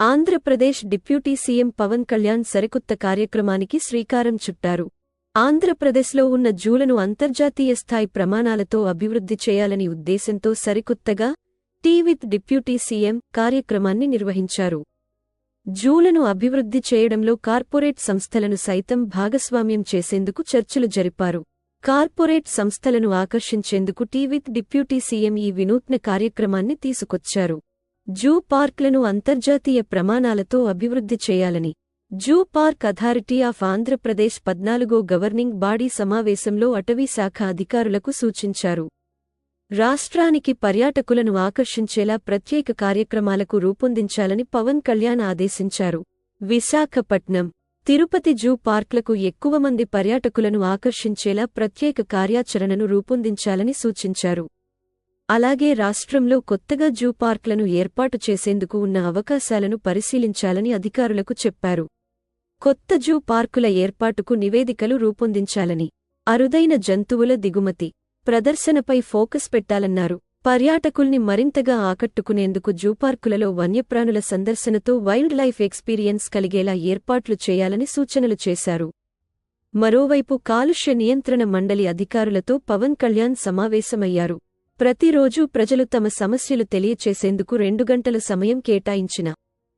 Andhra Pradesh deputy CM Pawan Kalyan సరికొత్త కార్యక్రమానికి శ్రీకారం చుట్టారు. ఆంధ్రప్రదేశ్లో ఉన్న జూలను అంతర్జాతీయ స్థాయి ప్రమాణాలతో అభివృద్ధి చేయాలని ఉద్దేశంతో సరికొత్తగా టీ విత్ డిప్యూటీ సీఎం కార్యక్రమాన్ని నిర్వహించారు. జూలను అభివృద్ధి చేయడంలో కార్పొరేట్ సంస్థలను సైతం భాగస్వామ్యం చేసేందుకు చర్చలు జరిపారు. కార్పొరేట్ సంస్థలను ఆకర్షించేందుకు టీ విత్ డిప్యూటీ సీఎం ఈ వినూత్న కార్యక్రమాన్ని తీసుకొచ్చారు. జూ పార్క్లను అంతర్జాతీయ ప్రమాణాలతో అభివృద్ధి చేయాలని. Zoo park authority of Andhra Pradesh పద్నాలుగో గవర్నింగ్ బాడీ సమావేశంలో అటవీ శాఖ అధికారులకు సూచించారు. రాష్ట్రానికి పర్యాటకులను ఆకర్షించేలా ప్రత్యేక కార్యక్రమాలకు రూపొందించాలని పవన్ కళ్యాణ్ ఆదేశించారు. విశాఖపట్నం తిరుపతి జూ పార్క్లకు ఎక్కువ మంది పర్యాటకులను ఆకర్షించేలా ప్రత్యేక కార్యాచరణను రూపొందించాలని సూచించారు. అలాగే రాష్ట్రంలో కొత్తగా జూ పార్క్లను ఏర్పాటు చేసేందుకు ఉన్న అవకాశాలను పరిశీలించాలని అధికారులకు చెప్పారు. కొత్త జూ పార్కుల ఏర్పాటుకు నివేదికలు రూపొందించాలని అరుదైన జంతువుల దిగుమతి ప్రదర్శనపై ఫోకస్ పెట్టాలన్నారు. పర్యాటకుల్ని మరింతగా ఆకట్టుకునేందుకు జూపార్కులలో వన్యప్రాణుల సందర్శనతో వైల్డ్ లైఫ్ ఎక్స్పీరియన్స్ కలిగేలా ఏర్పాట్లు చేయాలని సూచనలు చేశారు. మరోవైపు కాలుష్య నియంత్రణ మండలి అధికారులతో పవన్ కళ్యాణ్ సమావేశమయ్యారు. ప్రతిరోజూ ప్రజలు తమ సమస్యలు తెలియచేసేందుకు రెండు గంటల సమయం కేటాయించిన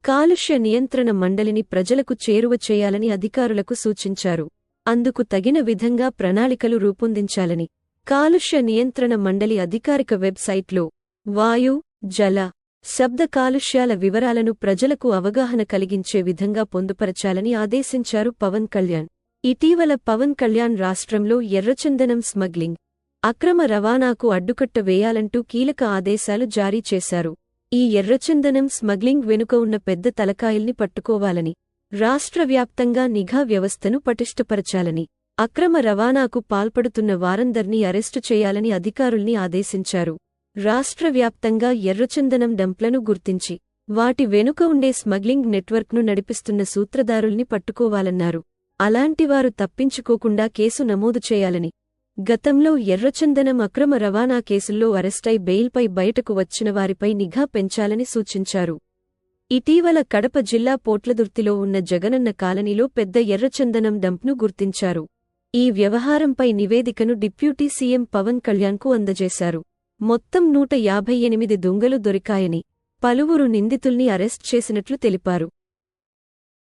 కాలుష్య నియంత్రణ మండలిని ప్రజలకు చేరువ చేయాలని అధికారులకు సూచించారు. అందుకు తగిన విధంగా ప్రణాళికలు రూపొందించాలని కాలుష్య నియంత్రణ మండలి అధికారిక వెబ్సైట్లో వాయు జల శబ్ద కాలుష్యాల వివరాలను ప్రజలకు అవగాహన కలిగించే విధంగా పొందుపరచాలని ఆదేశించారు పవన్ కళ్యాణ్. ఇటీవల పవన్ కళ్యాణ్ రాష్ట్రంలో ఎర్రచందనం స్మగ్లింగ్ అక్రమ రవాణాకు అడ్డుకట్ట వేయాలంటూ కీలక ఆదేశాలు జారీ చేశారు. ఈ ఎర్రచందనం స్మగ్లింగ్ వెనుక ఉన్న పెద్ద తలకాయల్ని పట్టుకోవాలని రాష్ట్ర వ్యాప్తంగా నిఘా వ్యవస్థను పటిష్టపరచాలని అక్రమ రవాణాకు పాల్పడుతున్న వారందర్నీ అరెస్టు చేయాలని అధికారుల్ని ఆదేశించారు. రాష్ట్ర వ్యాప్తంగా ఎర్రచందనం డంప్లను గుర్తించి వాటి వెనుక ఉండే స్మగ్లింగ్ నెట్వర్క్ను నడిపిస్తున్న సూత్రధారుల్ని పట్టుకోవాలన్నారు. అలాంటివారు తప్పించుకోకుండా కేసు నమోదు చేయాలని గతంలో ఎర్రచందనం అక్రమ రవాణా కేసుల్లో అరెస్టై బెయిల్పై బయటకు వచ్చిన వారిపై నిఘా పెంచాలని సూచించారు. ఇటీవల కడప జిల్లా పోట్లదుర్తిలో ఉన్న జగనన్న కాలనీలో పెద్ద ఎర్రచందనం డంప్ను గుర్తించారు. ఈ వ్యవహారంపై నివేదికను డిప్యూటీ సీఎం పవన్ కళ్యాణ్కు అందజేశారు. మొత్తం నూట యాభై ఎనిమిది దొంగలు దొరికాయని పలువురు నిందితుల్ని అరెస్ట్ చేసినట్లు తెలిపారు.